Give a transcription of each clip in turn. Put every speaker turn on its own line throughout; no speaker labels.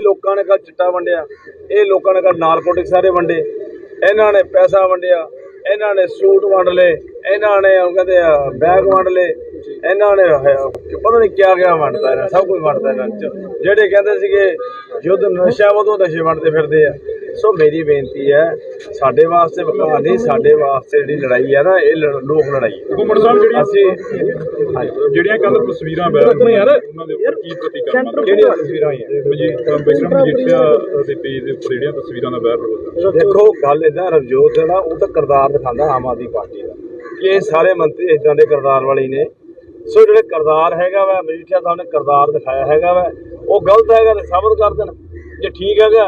ਇਹ ਲੋਕਾਂ ਨੇ ਕੱਲ ਚਿੱਟਾ ਵੰਡਿਆ, ਇਹ ਲੋਕਾਂ ਨੇ ਕੱਲ ਨਾਰਕੋਟਿਕ ਸਾਰੇ ਵੰਡੇ, ਇਹਨਾਂ ਨੇ ਪੈਸਾ ਵੰਡਿਆ, ਇਹਨਾਂ ਨੇ ਸੂਟ ਵੰਡ ਲਏ, ਇਹਨਾਂ ਨੇ ਉਹ ਕਹਿੰਦੇ ਆ ਬੈਗ ਵੰਡ ਲਏ, ਇਹਨਾਂ ਨੇ ਪਤਾ ਨਹੀਂ ਕਿਆ ਕਿਆ ਵੰਡਦਾ ਇਹਨਾਂ ਸਭ ਕੁਝ ਵੰਡਦਾ ਇਹਨਾਂ ਚ ਜਿਹੜੇ ਕਹਿੰਦੇ ਸੀਗੇ ਯੁੱਧ ਨਸ਼ਾ ਵਦੋਂ ਨਸ਼ੇ ਵੰਡਦੇ ਫਿਰਦੇ ਆ ਸੋ ਮੇਰੀ ਬੇਨਤੀ ਹੈ ਸਾਡੇ ਵਾਸਤੇ ਵਕਾ ਨਹੀਂ ਸਾਡੇ ਵਾਸਤੇ ਜਿਹੜੀ ਲੜਾਈ ਹੈ ਨਾ ਇਹ ਲੜ- ਲੋਕ ਲੜਾਈ ਹੈ।
ਘੁੰਮਣ ਸਾਹਿਬ ਜਿਹੜੀਆਂ
ਅਸੀਂ
ਜਿਹੜੀਆਂ ਕੱਲ ਤਸਵੀਰਾਂ ਵਾਇਰਲ ਹੋਈਆਂ ਉਹਨਾਂ ਦੇ ਉੱਪਰ ਕੀ ਪ੍ਰਤੀਕਰਮ
ਕਿਹੜੀਆਂ ਤਸਵੀਰਾਂ ਹੋਈਆਂ
ਵਿਕਰਮ ਮਜੀਠੀਆ ਦੇ ਪੇਜ ਦੇ ਉੱਪਰ ਜਿਹੜੀਆਂ ਤਸਵੀਰਾਂ ਦਾ ਵਾਇਰਲ ਹੋਇਆ
ਦੇਖੋ ਗੱਲ ਇਦਾਂ ਰਵਜੋਤ ਹੈ ਨਾ ਉਹ ਤਾਂ ਕਿਰਦਾਰ ਦਿਖਾਉਂਦਾ ਆਮ ਆਦਮੀ ਪਾਰਟੀ ਦਾ। ਕਿ ਇਹ ਸਾਰੇ ਮੰਤਰੀ ਇਦਾਂ ਦੇ ਕਿਰਦਾਰ ਵਾਲੀ ਨੇ। ਸੋ ਜਿਹੜੇ ਕਿਰਦਾਰ ਹੈਗਾ ਵਾ ਮਜੀਠੀਆ ਸਾਹਿਬ ਨੇ ਕਿਰਦਾਰ ਦਿਖਾਇਆ ਹੈਗਾ ਵਾ। ਉਹ ਗਲਤ ਹੈਗਾ ਤੇ ਸਾਬਤ ਕਰ ਦੇਣ। ਜੇ ਠੀਕ ਹੈਗਾ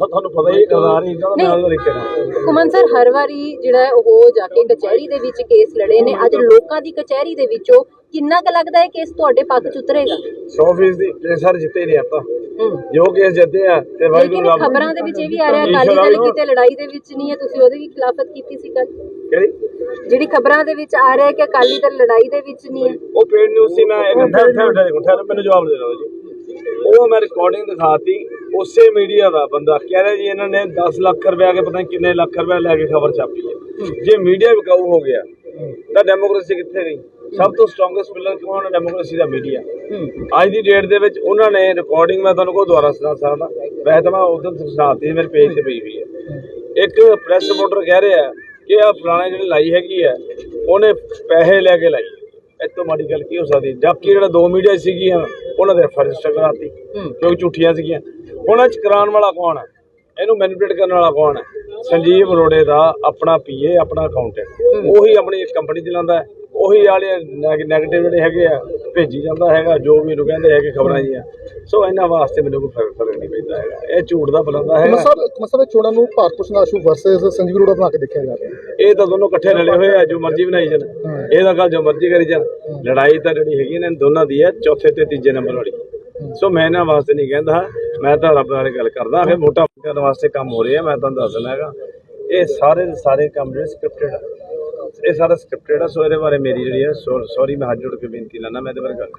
ਤੁਹਾਨੂੰ ਪਤਾ ਹੀ ਹੈ ਕਿਰਦਾਰ ਹੀ ਇਦਾਂ ਦਾ ਮੈਂ ਉਹਦਾ ਤਰੀਕੇ ਨਾਲ
ਕੁਮਨ ਸਰ ਹਰ ਵਾਰੀ ਜਿਹੜਾ ਉਹ ਜਾ ਕੇ ਕਚਹਿਰੀ ਦੇ ਵਿੱਚ ਕੇਸ ਲੜੇ ਨੇ ਅੱਜ ਲੋਕਾਂ ਦੀ ਕਚਹਿਰੀ ਦੇ ਵਿੱਚੋਂ ਕਿੰਨਾ ਕੁ ਲੱਗਦਾ ਹੈ ਕੇਸ ਤੁਹਾਡੇ ਪੱਖ ਚ ਉਤਰੇਗਾ?
100% ਦੀ ਕੇਸ ਸਰ ਜਿੱਤੇ ਨਹੀਂ ਆਪਾਂ। ਜੋ ਕੇਸ ਜਿੱਤੇ ਆ ਤੇ ਵਾਹਿਗੁਰੂ ਰੱਬ
ਖਬਰਾਂ ਦੇ ਵਿੱਚ ਇਹ ਵੀ ਆ ਰਿਹਾ ਅਕਾਲੀ ਦਲ ਕਿਤੇ ਲੜਾਈ ਦੇ ਵਿੱਚ ਨਹੀਂ ਹੈ ਤੁਸੀਂ ਉਹਦੀ ਵੀ ਖਿਲਾਫਤ ਕੀਤੀ ਸੀ ਕੱਲ
ਕਿਹੜੀ?
ਜਿਹੜੀ ਖਬਰਾਂ ਦੇ ਵਿੱਚ ਆ ਰਿਹਾ ਹੈ ਕਿ ਅਕਾਲੀ ਦਲ ਲੜਾਈ ਦੇ ਵਿੱਚ ਨਹੀਂ ਹੈ।
ਉਹ ਪੇਡ ਨਿਊਜ਼ ਸੀ ਮੈਂ ਇੱਕ ਠਹਿਰ ਠਹਿਰ ਮੈਨੂੰ ਜਵਾਬ ਦੇ ਦਿਓ ਜੀ। ਉਹ ਮੈਂ ਰਿਕਾਰਡਿੰਗ ਦਿਖਾਤੀ ਉਸੇ ਮੀਡੀਆ ਦਾ ਬੰਦਾ ਕਹਿ ਰਿਹਾ ਜੀ ਇਹਨਾਂ ਨੇ 10 ਲੱਖ ਰੁਪਏ ਕੇ ਪਤਾ ਨਹੀਂ ਕਿੰਨੇ ਲੱਖ ਰੁਪਏ ਲੈ ਕੇ ਖਬਰ ਛਾਪੀ ਹੈ। ਜੇ ਮੀਡੀਆ ਵਿਕਾਊ ਹੋ ਗਿਆ, ਤਾਂ ਡੈਮੋਕ੍ਰੇਸੀ ਕਿੱਥੇ ਗਈ ਸਭ ਤੋਂ ਸਟਰੋਂਗੈਸਟ ਪਿਲਰ ਕੌਣ ਹੈ? ਡੈਮੋਕ੍ਰੇਸੀ ਦਾ ਮੀਡੀਆ ਅੱਜ ਦੀ ਡੇਟ ਦੇ ਵਿੱਚ ਉਹਨਾਂ ਨੇ ਰਿਕਾਰਡਿੰਗ ਮੈਂ ਤੁਹਾਨੂੰ ਕੋ ਦੁਬਾਰਾ ਸੁਣਾ ਸਕਦਾ। ਵੈਸੇ ਤਾਂ ਮੈਂ ਉਦੋਂ ਸੁਣਾਤੀ ਮੇਰੇ ਪੇਜ ਤੇ ਪਈ ਹੋਈ ਹੈ। ਇੱਕ ਪ੍ਰੈਸ ਰਿਪੋਰਟਰ ਕਹਿ ਰਿਹਾ ਕਿ ਆ ਫਲਾਣੇ ਜਿਹੜੀ ਲਾਈ ਹੈਗੀ ਹੈ, ਉਹਨੇ ਪੈਸੇ ਲੈ ਕੇ ਲਾਈ ਇਹ ਤੋਂ ਮਾੜੀ ਗੱਲ ਕੀ ਹੋ ਸਕਦੀ ਜਦਕਿ ਜਿਹੜਾ ਦੋ ਮੀਡੀਆ ਸੀਗੀਆਂ, ਉਹਨਾਂ ਦੇ ਰਜਿਸਟਰ ਕਰਾਤੀ, ਕਿਉਂਕਿ ਝੂਠੀਆਂ ਸੀਗੀਆਂ। ਹੁਣ ਇਹ ਚ ਕਰਾਉਣ ਵਾਲਾ ਕੌਣ ਹੈ ਇਹਨੂੰ ਮੈਨੀਪੂਲੇਟ ਕਰਨ ਵਾਲਾ ਕੌਣ ਹੈ ਸੰਜੀਵ ਅਰੋੜੇ ਦਾ ਆਪਣਾ ਪੀਏ ਆਪਣਾ ਅਕਾਊਂਟੈਂਟ ਉਹੀ ਆਪਣੀ ਕੰਪਨੀ ਚਲਾਉਂਦਾ ਹੈ। ਉਹੀ ਵਾਲੇ ਨੈਗੇਟਿਵ ਜਿਹੜੇ ਹੈਗੇ ਆ ਭੇਜੀ ਜਾਂਦਾ ਹੈਗਾ ਜੋ ਵੀ ਇਹਨੂੰ ਕਹਿੰਦੇ ਹੈਗੇ ਖਬਰਾਂ ਜੀਆਂ। ਸੋ ਇਹਨਾਂ ਵਾਸਤੇ ਮੈਨੂੰ ਕੋਈ ਫ਼ਰਕ ਫ਼ਰਕ ਨਹੀਂ ਪੈਂਦਾ ਹੈਗਾ। ਇਹ ਝੂਠ ਦਾ ਬੁਲਾਉਂਦਾ ਹੈਗਾ।
ਮਸਲ ਮਸਲ ਚੋਣਾਂ ਨੂੰ ਭਾਰਤ ਭੂਸ਼ਣ ਆਸ਼ੂ ਵਰਸਸ ਸੰਜੀਵ ਅਰੋੜਾ ਬਣਾ ਕੇ ਦੇਖਿਆ ਜਾ ਰਿਹਾ।
ਇਹ ਤਾਂ ਦੋਨੋਂ ਇਕੱਠੇ ਰਲੇ ਹੋਏ ਆ ਜੋ ਮਰਜ਼ੀ ਬਣਾਈ ਜਾਣ। ਇਹ ਤਾਂ ਗੱਲ ਜੋ ਮਰਜ਼ੀ ਕਰੀ ਜਾਣ। ਲੜਾਈ ਤਾਂ ਜਿਹੜੀ ਹੈਗੀ ਇਹਨਾਂ ਦੋਨਾਂ ਦੀ ਹੈ ਚੌਥੇ ਤੇ ਤੀਜੇ ਨੰਬਰ ਵਾਲੀ। ਸੋ ਮੈਂ ਇਹਨਾਂ ਵਾਸਤੇ ਨਹੀਂ ਕਹਿੰਦਾ ਮੈਂ ਤਾਂ ਰੱਬ ਨਾਲ ਗੱਲ ਕਰਦਾ ਕਿ ਮੋਟਾ ਕਰਨ ਵਾਸਤੇ ਕੰਮ ਹੋ ਰਿਹਾ, ਮੈਂ ਤੁਹਾਨੂੰ ਦੱਸ ਦਿੰਦਾ ਹੈਗਾ। ਇਹ ਸਾਰੇ ਸਾਰੇ ਕੰਮ ਜਿਹੜੇ ਸਕ੍ਰਿਪਟਡ ਆ। ਇਹ ਸਾਰਾ ਸਕ੍ਰਿਪਟਡ ਆ, ਸੋ ਇਹਦੇ ਬਾਰੇ ਮੇਰੀ ਜਿਹੜੀ ਹੈ ਸੌਰੀ ਮੈਂ ਹੱਥ ਜੋੜ ਕੇ ਬੇਨਤੀ ਲਾਣਾ ਮੈਂ ਇਹਦੇ ਬਾਰੇ ਗੱਲ